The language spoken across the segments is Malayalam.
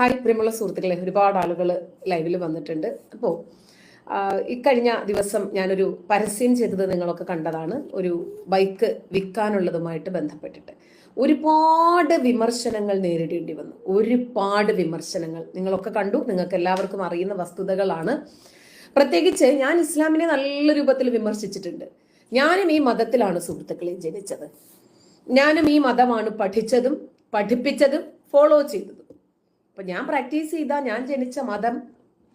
ഹായ് പ്രിയമുള്ള സുഹൃത്തുക്കളെ ഒരുപാട് ആളുകൾ ലൈവിൽ വന്നിട്ടുണ്ട്. അപ്പോൾ ഇക്കഴിഞ്ഞ ദിവസം ഞാനൊരു പരസ്യം ചെയ്തത് നിങ്ങളൊക്കെ കണ്ടതാണ്. ഒരു ബൈക്ക് വിൽക്കാനുള്ളതുമായിട്ട് ബന്ധപ്പെട്ടിട്ട്. ഒരുപാട് വിമർശനങ്ങൾ നേരിടേണ്ടി വന്നു. ഒരുപാട് വിമർശനങ്ങൾ. നിങ്ങളൊക്കെ കണ്ടു നിങ്ങൾക്ക് എല്ലാവർക്കും അറിയുന്ന വസ്തുതകളാണ്. പ്രത്യേകിച്ച് ഞാൻ ഇസ്ലാമിനെ നല്ല രൂപത്തിൽ വിമർശിച്ചിട്ടുണ്ട്. ഞാനും ഈ മതത്തിലാണ് സുഹൃത്തുക്കളെ ജനിച്ചത്. ഞാനും ഈ മതമാണ് പഠിച്ചതും പഠിപ്പിച്ചതും ഫോളോ ചെയ്തതും. അപ്പൊ ഞാൻ പ്രാക്ടീസ് ചെയ്ത ഞാൻ ജനിച്ച മതം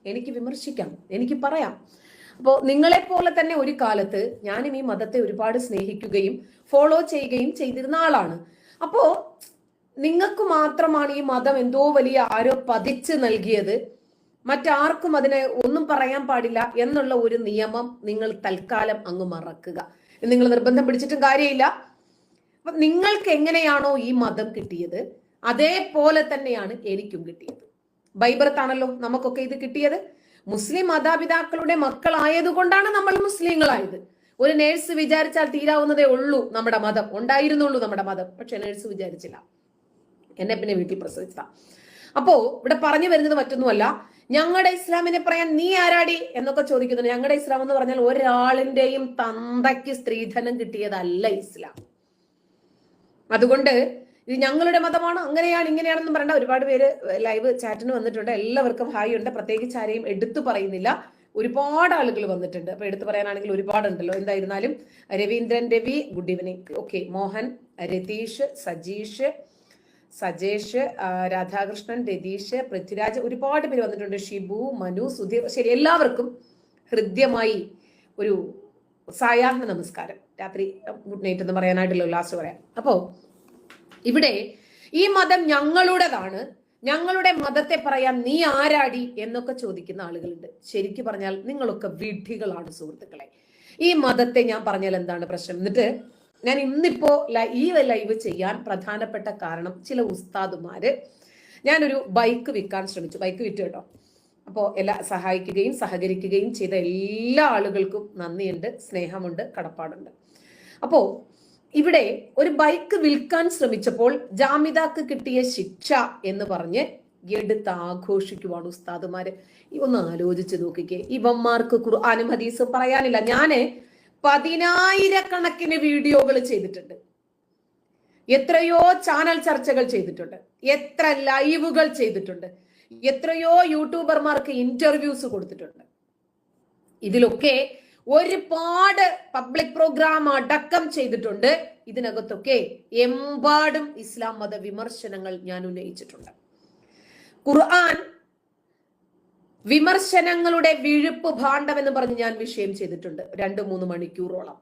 എനിക്ക് വിമർശിക്കാം എനിക്ക് പറയാം. അപ്പോൾ നിങ്ങളെപ്പോലെ തന്നെ ഒരു കാലത്ത് ഞാനും ഈ മതത്തെ ഒരുപാട് സ്നേഹിക്കുകയും ഫോളോ ചെയ്യുകയും ചെയ്തിരുന്ന ആളാണ്. അപ്പോൾ നിങ്ങൾക്ക് മാത്രമാണ് ഈ മതം എന്തോ വലിയ ആരോ പതിച്ച് നൽകിയത്. മറ്റാർക്കും അതിനെ ഒന്നും പറയാൻ പാടില്ല എന്നുള്ള ഒരു നിയമം നിങ്ങൾ തൽക്കാലം അങ്ങ് മറക്കുക. നിങ്ങൾ നിർബന്ധം പിടിച്ചിട്ടും കാര്യമില്ല. അപ്പൊ നിങ്ങൾക്ക് എങ്ങനെയാണോ ഈ മതം കിട്ടിയത്? അതേപോലെ തന്നെയാണ് എനിക്കും കിട്ടിയത്. ബൈബർത്താണല്ലോ നമുക്കൊക്കെ ഇത് കിട്ടിയത്? മുസ്ലിം മാതാപിതാക്കളുടെ മക്കളായതുകൊണ്ടാണ് നമ്മൾ മുസ്ലിങ്ങളായത്. ഒരു നേഴ്സ് വിചാരിച്ചാൽ തീരാവുന്നതേ ഉള്ളൂ നമ്മുടെ മതം. ഉണ്ടായിരുന്നുള്ളൂ നമ്മുടെ മതം. പക്ഷെ നേഴ്സ് വിചാരിച്ചില്ല. എന്നെ പിന്നെ വീട്ടിൽ പ്രസവിച്ചതാ. അപ്പോ ഇവിടെ പറഞ്ഞു വരുന്നത് മറ്റൊന്നുമല്ല. ഞങ്ങളുടെ ഇസ്ലാമിനെ പറയാൻ നീ ആരാടി എന്നൊക്കെ ചോദിക്കുന്നു. ഞങ്ങളുടെ ഇസ്ലാം എന്ന് പറഞ്ഞാൽ ഒരാളിന്റെയും തന്തയ്ക്ക് സ്ത്രീധനം കിട്ടിയതല്ല ഇസ്ലാം. അതുകൊണ്ട് ഇത് ഞങ്ങളുടെ മതമാണ്. അങ്ങനെയാണ് ഇങ്ങനെയാണെന്ന് പറയേണ്ട. ഒരുപാട് പേര് ലൈവ് ചാറ്റിന് വന്നിട്ടുണ്ട്. എല്ലാവർക്കും ഹായ് ഉണ്ട്. പ്രത്യേകിച്ച് ആരെയും എടുത്തു പറയുന്നില്ല. ഒരുപാട് ആളുകൾ വന്നിട്ടുണ്ട്. അപ്പൊ എടുത്തു പറയാനാണെങ്കിൽ ഒരുപാടുണ്ടല്ലോ. എന്തായിരുന്നാലും Raveendran Ravi good evening okay Mohan Ratheesh Sajeesh Sajesh Radhakrishnan Ratheesh Prithviraj ഒരുപാട് പേര് വന്നിട്ടുണ്ട്. ഷിബു മനു സുധീർ ശരി എല്ലാവർക്കും ഹൃദ്യമായി ഒരു സായാഹ്ന നമസ്കാരം. രാത്രി ഗുഡ് നൈറ്റ് എന്ന് പറയാനായിട്ടല്ലോ ലാസ്റ്റ് പറയാം. അപ്പോ ഇവിടെ ഈ മതം ഞങ്ങളുടേതാണ്. ഞങ്ങളുടെ മതത്തെ പറയാൻ നീ ആരാടി എന്നൊക്കെ ചോദിക്കുന്ന ആളുകളുണ്ട്. ശരിക്കു പറഞ്ഞാൽ നിങ്ങളൊക്കെ വിഡ്ഢികളാണ് സുഹൃത്തുക്കളെ. ഈ മതത്തെ ഞാൻ പറഞ്ഞാൽ എന്താണ് പ്രശ്നം? എന്നിട്ട് ഞാൻ ഇന്നിപ്പോ ഈ ലൈവ് ചെയ്യാൻ പ്രധാനപ്പെട്ട കാരണം ചില ഉസ്താദുമാര് ഞാനൊരു ബൈക്ക് വിൽക്കാൻ ശ്രമിച്ചു. ബൈക്ക് വിറ്റു കേട്ടോ. അപ്പോൾ എല്ലാ സഹായിക്കുകയും സഹകരിക്കുകയും ചെയ്ത എല്ലാ ആളുകൾക്കും നന്ദിയുണ്ട് സ്നേഹമുണ്ട് കടപ്പാടുണ്ട്. അപ്പോ ഇവിടെ ഒരു ബൈക്ക് വിൽക്കാൻ ശ്രമിച്ചപ്പോൾ ജാമിതാക്ക് കിട്ടിയ ശിക്ഷ എന്ന് പറഞ്ഞ് എടുത്ത് ആഘോഷിക്കുവാണ് ഉസ്താദുമാര് ഒന്ന് ആലോചിച്ച് നോക്കിക്കേ. ഇവന്മാർക്ക് ഖുർആാനും ഹദീസും പറയാനില്ല. ഞാൻ പതിനായിരക്കണക്കിന് വീഡിയോകൾ ചെയ്തിട്ടുണ്ട്. എത്രയോ ചാനൽ ചർച്ചകൾ ചെയ്തിട്ടുണ്ട്. എത്ര ലൈവുകൾ ചെയ്തിട്ടുണ്ട്. എത്രയോ യൂട്യൂബർമാർക്ക് ഇന്റർവ്യൂസ് കൊടുത്തിട്ടുണ്ട്. ഇതിലൊക്കെ ഒരുപാട് പബ്ലിക് പ്രോഗ്രാം അടക്കം ചെയ്തിട്ടുണ്ട്. ഇതിനകത്തൊക്കെ എമ്പാടും ഇസ്ലാം മത വിമർശനങ്ങൾ ഞാൻ ഉന്നയിച്ചിട്ടുണ്ട്. ഖുർആൻ വിമർശനങ്ങളുടെ വിഴുപ്പ് ഭാണ്ഡം എന്ന് പറഞ്ഞ് ഞാൻ വിഷയം ചെയ്തിട്ടുണ്ട്. രണ്ട് മൂന്ന് മണിക്കൂറോളം.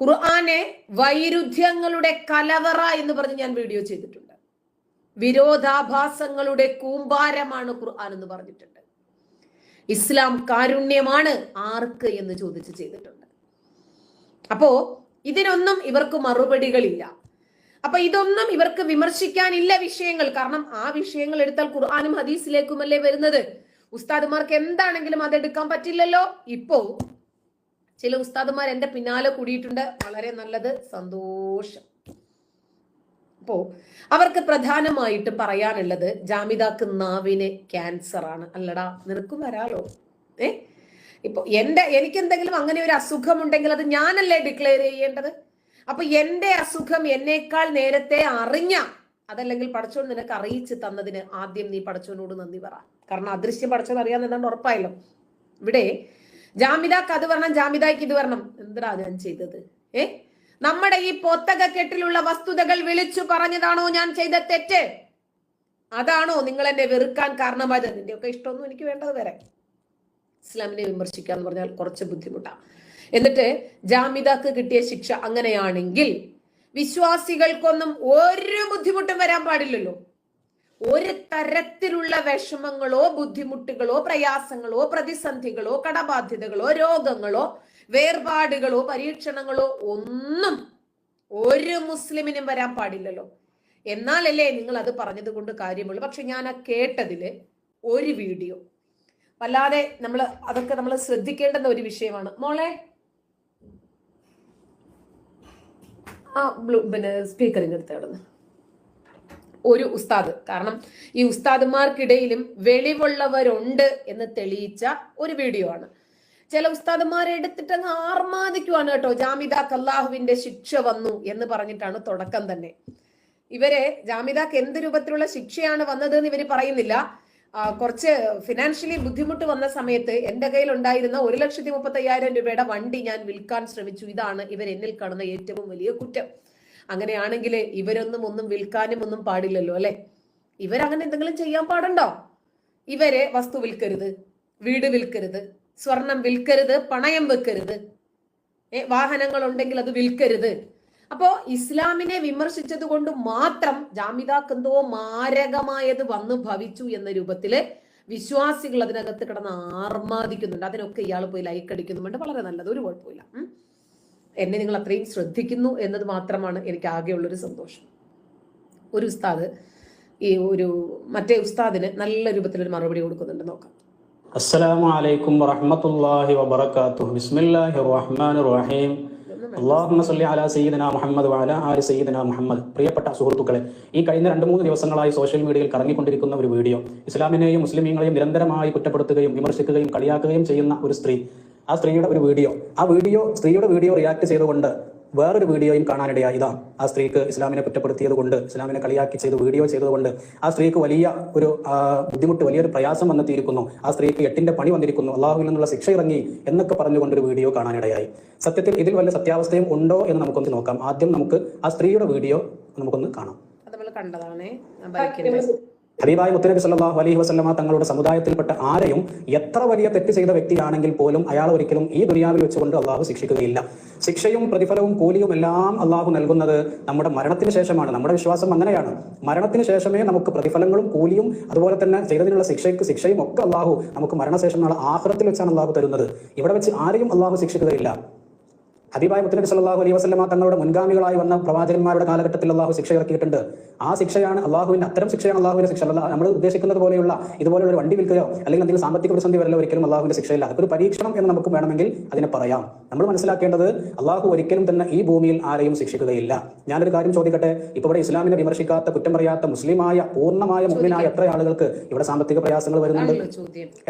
ഖുർആനെ വൈരുദ്ധ്യങ്ങളുടെ കലവറ എന്ന് പറഞ്ഞ് ഞാൻ വീഡിയോ ചെയ്തിട്ടുണ്ട്. വിരോധാഭാസങ്ങളുടെ കൂമ്പാരമാണ് ഖുർആൻ എന്ന് പറഞ്ഞിട്ടുണ്ട്. ഇസ്ലാം കാരുണ്യമാണ് ആർക്ക് എന്ന് ചോദിച്ച് ചെയ്തിട്ടുണ്ട്. അപ്പോ ഇതിനൊന്നും ഇവർക്ക് മറുപടികളില്ല. അപ്പൊ ഇതൊന്നും ഇവർക്ക് വിമർശിക്കാനില്ല വിഷയങ്ങൾ. കാരണം ആ വിഷയങ്ങൾ എടുത്താൽ ഖുർആാനും ഹദീസിലേക്കുമല്ലേ വരുന്നത്? ഉസ്താദുമാർക്ക് എന്താണെങ്കിലും അതെടുക്കാൻ പറ്റില്ലല്ലോ? ഇപ്പോ ചില ഉസ്താദുമാർ എന്റെ പിന്നാലെ കൂടിയിട്ടുണ്ട്. വളരെ നല്ലത് സന്തോഷം. അപ്പോ അവർക്ക് പ്രധാനമായിട്ട് പറയാനുള്ളത് ജാമിതാക്ക് നാവിന് ക്യാൻസർ ആണ്. അല്ലടാ നിനക്കും വരാലോ. ഏ? ഇപ്പൊ എന്റെ എനിക്ക് എന്തെങ്കിലും അങ്ങനെ ഒരു അസുഖം ഉണ്ടെങ്കിൽ അത് ഞാനല്ലേ ഡിക്ലെയർ ചെയ്യേണ്ടത്? അപ്പൊ എന്റെ അസുഖം എന്നേക്കാൾ നേരത്തെ അറിഞ്ഞ അതല്ലെങ്കിൽ പടച്ചോൻ നിനക്ക് അറിയിച്ച് തന്നതിന് ആദ്യം നീ പടച്ചോനോട് നന്ദി പറ. കാരണം അദൃശ്യം പടച്ചോൻ അറിയാൻ എന്താണ്ട് ഉറപ്പായല്ലോ. ഇവിടെ ജാമിതാക്ക് അത് വരണം ജാമിതാക്ക് ഇത് വരണം. എന്താ ഞാൻ ചെയ്തത്? ഏ? നമ്മുടെ ഈ പൊത്തക കെട്ടിലുള്ള വസ്തുതകൾ വിളിച്ചു പറഞ്ഞതാണോ ഞാൻ ചെയ്ത തെറ്റ്? അതാണോ നിങ്ങൾ എന്നെ വെറുക്കാൻ കാരണമായത്? നിന്റെ ഒക്കെ ഇഷ്ടമൊന്നും എനിക്ക് വേണ്ടത് വരെ. ഇസ്ലാമിനെ വിമർശിക്കുക എന്ന് പറഞ്ഞാൽ കുറച്ച് ബുദ്ധിമുട്ടാണ് എന്നിട്ട് ജാമിതാക്ക് കിട്ടിയ ശിക്ഷ അങ്ങനെയാണെങ്കിൽ വിശ്വാസികൾക്കൊന്നും ഒരു ബുദ്ധിമുട്ടും വരാൻ പാടില്ലല്ലോ. ഒരു തരത്തിലുള്ള വിഷമങ്ങളോ ബുദ്ധിമുട്ടുകളോ പ്രയാസങ്ങളോ പ്രതിസന്ധികളോ കടബാധ്യതകളോ രോഗങ്ങളോ വേർപാടുകളോ പരീക്ഷണങ്ങളോ ഒന്നും ഒരു മുസ്ലിമിനും വരാൻ പാടില്ലല്ലോ. എന്നാലല്ലേ നിങ്ങൾ അത് പറഞ്ഞത് കൊണ്ട് കാര്യമുള്ളൂ. പക്ഷെ ഞാൻ ആ കേട്ടതിൽ ഒരു വീഡിയോ. വല്ലാതെ നമ്മൾ അതൊക്കെ നമ്മൾ ശ്രദ്ധിക്കേണ്ടുന്ന ഒരു വിഷയമാണ്. മോളെ? ആ ബ്ലൂ പിന്നെ സ്പീക്കറിന്റെ അടുത്ത് കിടന്ന്. ഒരു ഉസ്താദ്. കാരണം ഈ ഉസ്താദുമാർക്കിടയിലും വെളിവുള്ളവരുണ്ട് എന്ന് തെളിയിച്ച ഒരു വീഡിയോ ആണ്. ചില ഉസ്താദന്മാരെ എടുത്തിട്ട് അങ്ങ് ആർമാദിക്കുവാണ് കേട്ടോ. ജാമിദാക്ക് അള്ളാഹുവിന്റെ ശിക്ഷ വന്നു എന്ന് പറഞ്ഞിട്ടാണ് തുടക്കം തന്നെ. ഇവരെ ജാമിദാക്ക് എന്ത് രൂപത്തിലുള്ള ശിക്ഷയാണ് വന്നത് എന്ന് ഇവർ പറയുന്നില്ല. കുറച്ച് ഫിനാൻഷ്യലി ബുദ്ധിമുട്ട് വന്ന സമയത്ത് എന്റെ കയ്യിൽ ഉണ്ടായിരുന്ന ഒരു ലക്ഷത്തി മുപ്പത്തയ്യായിരം രൂപയുടെ വണ്ടി ഞാൻ വിൽക്കാൻ ശ്രമിച്ചു. ഇതാണ് ഇവർ എന്നിൽ കാണുന്ന ഏറ്റവും വലിയ കുറ്റം. അങ്ങനെയാണെങ്കിൽ ഇവരൊന്നും ഒന്നും വിൽക്കാനും ഒന്നും പാടില്ലല്ലോ അല്ലെ? ഇവരങ്ങനെ എന്തെങ്കിലും ചെയ്യാൻ പാടുണ്ടോ? ഇവരെ വസ്തു വിൽക്കരുത് വീട് വിൽക്കരുത് സ്വർണം വിൽക്കരുത് പണയം വെക്കരുത്. വാഹനങ്ങൾ ഉണ്ടെങ്കിൽ അത് വിൽക്കരുത്. അപ്പോ ഇസ്ലാമിനെ വിമർശിച്ചത് കൊണ്ട് മാത്രം ജാമിതാക്ക് എന്തോ മാരകമായത് വന്നു ഭവിച്ചു എന്ന രൂപത്തിൽ വിശ്വാസികൾ അതിനകത്ത് കിടന്ന് ആർമാദിക്കുന്നുണ്ട്. അതിനൊക്കെ ഇയാൾ പോയി ലൈക്ക് അടിക്കുന്നുണ്ട് വളരെ നല്ലത്. ഒരു കുഴപ്പമില്ല. എന്നെ നിങ്ങൾ അത്രയും ശ്രദ്ധിക്കുന്നു എന്നത് മാത്രമാണ് എനിക്ക് ആകെയുള്ളൊരു സന്തോഷം. ഒരു ഉസ്താദ് ഈ ഒരു മറ്റേ ഉസ്താദിന് നല്ല രൂപത്തിൽ ഒരു മറുപടി കൊടുക്കുന്നുണ്ട്. നോക്കാം. السلام عليكم ورحمة الله وبركاته بسم الله الرحمن الرحيم اللهم صل على سيدنا മുഹമ്മദ് وعلى آل سيدنا മുഹമ്മദ് പ്രിയപ്പെട്ട സുഹൃത്തുക്കളെ ഈ കഴിഞ്ഞ രണ്ട് മൂന്ന് ദിവസങ്ങളായി സോഷ്യൽ മീഡിയയിൽ കറങ്ങിക്കൊണ്ടിരിക്കുന്ന ഒരു വീഡിയോ ഇസ്ലാമിനെയും മുസ്ലിമീങ്ങളെയും നിരന്തരമായി കുറ്റപ്പെടുത്തുകയും വിമർശിക്കുകയും കളിയാക്കുകയും ചെയ്യുന്ന ഒരു സ്ത്രീ ആ സ്ത്രീയുടെ ഒരു വീഡിയോ ആ വീഡിയോ സ്ത്രീയുടെ വീഡിയോ റിയാക്ട് ചെയ്തുകൊണ്ട് വേറൊരു വീഡിയോയും കാണാനിടയായി ഇതാ ആ സ്ത്രീക്ക് ഇസ്ലാമിനെ കുറ്റപ്പെടുത്തിയത് കൊണ്ട് ഇസ്ലാമിനെ കളിയാക്കി ചെയ്ത് വീഡിയോ ചെയ്തതുകൊണ്ട് ആ സ്ത്രീക്ക് വലിയ ഒരു ബുദ്ധിമുട്ട് വലിയൊരു പ്രയാസം വന്നെത്തിയിരിക്കുന്നു. ആ സ്ത്രീക്ക് എട്ടിന്റെ പണി വന്നിരിക്കുന്നു. അള്ളാഹുവിൽ നിന്നുള്ള ശിക്ഷ ഇറങ്ങി എന്നൊക്കെ പറഞ്ഞുകൊണ്ടൊരു വീഡിയോ കാണാനിടയായി. സത്യത്തിൽ ഇതിൽ വല്ല സത്യാവസ്ഥയും ഉണ്ടോ എന്ന് നമുക്കൊന്ന് നോക്കാം. ആദ്യം നമുക്ക് ആ സ്ത്രീയുടെ വീഡിയോ നമുക്കൊന്ന് കാണാം. കണ്ടതാണ്. ബൈക്കിന്റെ. ഹബീബായ മുത്തനബി സല്ലാഹു അലൈഹി വസ്ലമ തങ്ങളുടെ സമുദായത്തിൽപ്പെട്ട ആരെയും എത്ര വലിയ തെറ്റ് ചെയ്ത വ്യക്തിയാണെങ്കിൽ പോലും അയാൾ ഒരിക്കലും ഈ ദുനിയാവിൽ വെച്ചുകൊണ്ട് അള്ളാഹു ശിക്ഷിക്കുകയില്ല. ശിക്ഷയും പ്രതിഫലവും കൂലിയും എല്ലാം അള്ളാഹു നൽകുന്നത് നമ്മുടെ മരണത്തിന് ശേഷമാണ്. നമ്മുടെ വിശ്വാസം അങ്ങനെയാണ്. മരണത്തിന് ശേഷമേ നമുക്ക് പ്രതിഫലങ്ങളും കൂലിയും അതുപോലെ തന്നെ ചെയ്തതിനുള്ള ശിക്ഷയ്ക്ക് ശിക്ഷയും ഒക്കെ അള്ളാഹു നമുക്ക് മരണശേഷം നാളെ ആഹ്റത്തിൽ വെച്ചാണ് അള്ളാഹു തരുന്നത്. ഇവിടെ വെച്ച് ആരെയും അള്ളാഹു ശിക്ഷിക്കുകയില്ല. ഹബീബായ മുത്തനബി സല്ലല്ലാഹു അലൈഹി വസ്ലമ തങ്ങളുടെ മുൻഗാമികളായി വന്ന പ്രവാചകന്മാരുടെ കാലഘട്ടത്തിൽ അള്ളാഹു ശിക്ഷ ഇറക്കിയിട്ടുണ്ട്. ആ ശിക്ഷയാണ് അള്ളാഹുവിന്റെ അത്തരം ശിക്ഷയാണ് അള്ളാഹുവിന്റെ ശിക്ഷ. അല്ല നമ്മൾ ഉദ്ദേശിക്കുന്നത് പോലെയുള്ള ഇതുപോലെയുള്ള ഒരു വണ്ടി വിൽക്കുകയോ അല്ലെങ്കിൽ എന്തെങ്കിലും സാമ്പത്തിക പ്രതിസന്ധി വരലോ ഒരിക്കലും അള്ളാഹുവിന്റെ ശിക്ഷയില്ല. അതൊരു ഒരു പരീക്ഷണം എന്ന് നമുക്ക് വേണമെങ്കിൽ അതിനെ പറയാം. നമ്മൾ മനസ്സിലാക്കേണ്ടത് അള്ളാഹു ഒരിക്കലും തന്നെ ഈ ഭൂമിയിൽ ആരെയും ശിക്ഷിക്കുകയില്ല. ഞാനൊരു കാര്യം ചോദിക്കട്ടെ? ഇപ്പൊ ഇവിടെ ഇസ്ലാമിനെ വിമർശിക്കാത്ത കുറ്റം പറയാത്ത മുസ്ലിമായ പൂർണമായ മുസ്ലിമായ എത്ര ആളുകൾക്ക് ഇവിടെ സാമ്പത്തിക പ്രയാസങ്ങൾ വരുന്നുണ്ട്?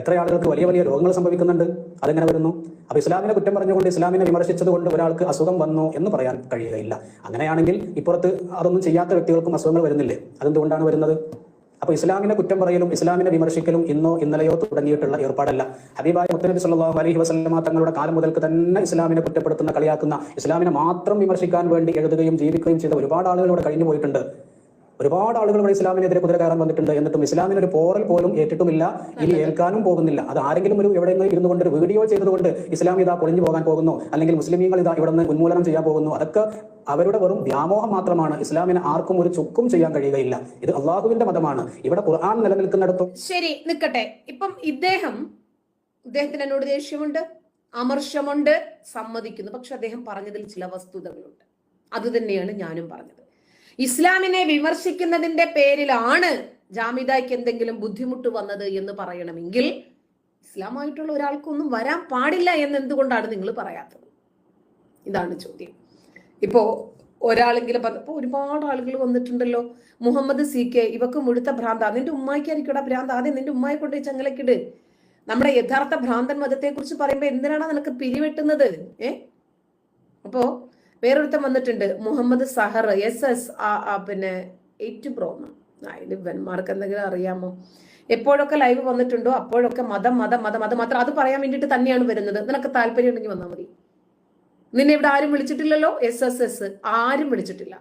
എത്ര ആളുകൾക്ക് വലിയ വലിയ രോഗങ്ങൾ സംഭവിക്കുന്നുണ്ട്? അതെങ്ങനെ വരുന്നു? അപ്പൊ ഇസ്ലാമിനെ കുറ്റം പറഞ്ഞുകൊണ്ട് ഇസ്ലാമിനെ വിമർശിച്ചത് കൊണ്ട് ഒരാൾക്ക് അസുഖം വന്നു എന്ന് പറയാൻ കഴിയുകയില്ല. അങ്ങനെയാണെങ്കിൽ ഇപ്പുറത്ത് അതൊന്നും ചെയ്യാത്ത വ്യക്തികൾക്കും അസുഖങ്ങൾ വരുന്നില്ലേ? അതെന്തുകൊണ്ടാണ് വരുന്നത്? അപ്പൊ ഇസ്ലാമിനെ കുറ്റം പറയലും ഇസ്ലാമിനെ വിമർശിക്കലും ഇന്നോ ഇന്നലെയോ തുടങ്ങിയിട്ടുള്ള ഏർപ്പാടല്ല. ഹബീബായ മുത്തനബി സല്ലാഹു അലഹി വസ്ലമ തങ്ങളുടെ കാലം മുതൽക്ക് തന്നെ ഇസ്ലാമിനെ കുറ്റപ്പെടുത്തുന്ന കളിയാക്കുന്ന ഇസ്ലാമിനെ മാത്രം വിമർശിക്കാൻ വേണ്ടി എഴുതുകയും ജീവിക്കുകയും ചെയ്ത ഒരുപാട് ആളുകൾ ഇവിടെ കഴിഞ്ഞു പോയിട്ടുണ്ട്. ഒരുപാട് ആളുകൾ ഇവിടെ ഇസ്ലാമിനെതിരെ കുതിര കയറാൻ വന്നിട്ടുണ്ട്. എന്നിട്ടും ഇസ്ലാമിന് ഒരു പോറൽ പോലും ഏറ്റിട്ടുമില്ല. ഇനി ഏൽക്കാനും പോകുന്നില്ല. അത് ആരെങ്കിലും ഒരു എവിടെയെങ്കിലും ഇരുന്നു കൊണ്ട് ഒരു വീഡിയോ ചെയ്തുകൊണ്ട് ഇസ്ലാം ഇതാ പൊളിഞ്ഞു പോകാൻ പോകുന്നു. അല്ലെങ്കിൽ മുസ്ലിമീങ്ങൾ ഇതാ ഇവിടെ നിന്ന് ഉന്മൂലനം ചെയ്യാൻ പോകുന്നു. അതൊക്കെ അവരുടെ വെറും വ്യാമോഹം മാത്രമാണ്. ഇസ്ലാമിന് ആർക്കും ഒരു ചുക്കും ചെയ്യാൻ കഴിയുകയില്ല. ഇത് അള്ളാഹുവിന്റെ മതമാണ്. ഇവിടെ ഖുർആൻ നിലനിൽക്കുന്നിടത്തും ശരി നിൽക്കട്ടെ ഇപ്പം ഇദ്ദേഹം ഇദ്ദേഹത്തിന് എന്നോട് ദേഷ്യമുണ്ട് അമർഷമുണ്ട് സമ്മതിക്കുന്നു. പക്ഷെ അദ്ദേഹം പറഞ്ഞതിൽ ചില വസ്തുതകളുണ്ട്. അത് തന്നെയാണ് ഞാനും പറഞ്ഞത്. ഇസ്ലാമിനെ വിമർശിക്കുന്നതിന്റെ പേരിലാണ് ജാമിദായ്ക്ക് എന്തെങ്കിലും ബുദ്ധിമുട്ട് വന്നത് എന്ന് പറയണമെങ്കിൽ ഇസ്ലാമായിട്ടുള്ള ഒരാൾക്കൊന്നും വരാൻ പാടില്ല എന്ന് എന്തുകൊണ്ടാണ് നിങ്ങൾ പറയാത്തത്? ഇതാണ് ചോദ്യം. ഇപ്പോ ഒരാളെങ്കിലും ഇപ്പൊ ഒരുപാട് ആളുകൾ വന്നിട്ടുണ്ടല്ലോ. മുഹമ്മദ് സി കെ ഇവക്ക് മുഴുത്ത ഭ്രാന്ത. നിന്റെ ഉമ്മായിക്കായിരിക്കടാ ഭ്രാന്ത. ആദ്യം നിന്റെ ഉമ്മായി കൊണ്ട് ചങ്ങലക്കിട് നമ്മുടെ യഥാർത്ഥ ഭ്രാന്തൻ മതത്തെ കുറിച്ച് പറയുമ്പോ എന്തിനാണ് നിനക്ക് പിരിവെട്ടുന്നത്? ഏ? അപ്പോ വേറൊരുത്തൻ വന്നിട്ടുണ്ട്. മുഹമ്മദ് സഹർ എസ് എസ് പിന്നെ എയ്റ്റ് പ്രോ അതിന് ഇവന്മാർക്ക് എന്തെങ്കിലും അറിയാമോ? എപ്പോഴൊക്കെ ലൈവ് വന്നിട്ടുണ്ടോ? അപ്പോഴൊക്കെ മതം മതം മതം അത് മാത്രം. അത് പറയാൻ വേണ്ടിയിട്ട് തന്നെയാണ് വരുന്നത്. നിനക്ക് താല്പര്യം ഉണ്ടെങ്കിൽ വന്നാൽ മതി. നിന്നെ ഇവിടെ ആരും വിളിച്ചിട്ടില്ലല്ലോ? എസ് എസ് എസ് ആരും വിളിച്ചിട്ടില്ല.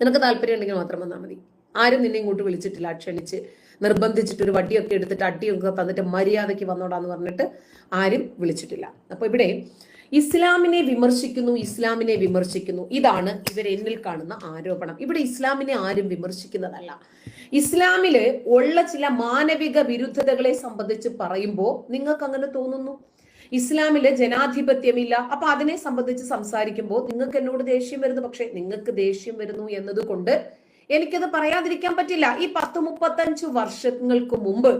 നിനക്ക് താല്പര്യം ഉണ്ടെങ്കിൽ മാത്രം വന്നാൽ മതി. ആരും നിന്നെ ഇങ്ങോട്ട് വിളിച്ചിട്ടില്ല. ക്ഷണിച്ച് നിർബന്ധിച്ചിട്ട് ഒരു വടിയൊക്കെ എടുത്തിട്ട് അടിയൊക്കെ തന്നിട്ട് മര്യാദയ്ക്ക് വന്നോടാന്ന് പറഞ്ഞിട്ട് ആരും വിളിച്ചിട്ടില്ല. അപ്പൊ ഇവിടെ ഇസ്ലാമിനെ വിമർശിക്കുന്നു ഇസ്ലാമിനെ വിമർശിക്കുന്നു. ഇതാണ് ഇവർ എന്നിൽ കാണുന്ന ആരോപണം. ഇവിടെ ഇസ്ലാമിനെ ആരും വിമർശിക്കുന്നതല്ല. ഇസ്ലാമിൽ ഉള്ള ചില മാനവിക വിരുദ്ധതകളെ സംബന്ധിച്ച് പറയുമ്പോൾ നിങ്ങൾക്ക് അങ്ങനെ തോന്നുന്നു? ഇസ്ലാമിൽ ജനാധിപത്യമില്ല. അപ്പൊ അതിനെ സംബന്ധിച്ച് സംസാരിക്കുമ്പോൾ നിങ്ങൾക്ക് എന്നോട് ദേഷ്യം വരുന്നു. പക്ഷെ നിങ്ങൾക്ക് ദേഷ്യം വരുന്നു എന്നതുകൊണ്ട് എനിക്കത് പറയാതിരിക്കാൻ പറ്റില്ല. ഈ പത്ത് മുപ്പത്തഞ്ച് വർഷങ്ങൾക്ക് മുമ്പ്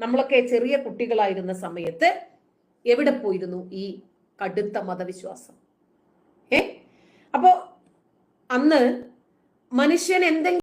നമ്മളൊക്കെ ചെറിയ കുട്ടികളായിരുന്ന സമയത്ത് എവിടെ പോയിരുന്നു? ഈ കടുത്ത മതവിശ്വാസം. ഏ? അപ്പോ അന്ന് മനുഷ്യൻ എന്തെങ്കിലും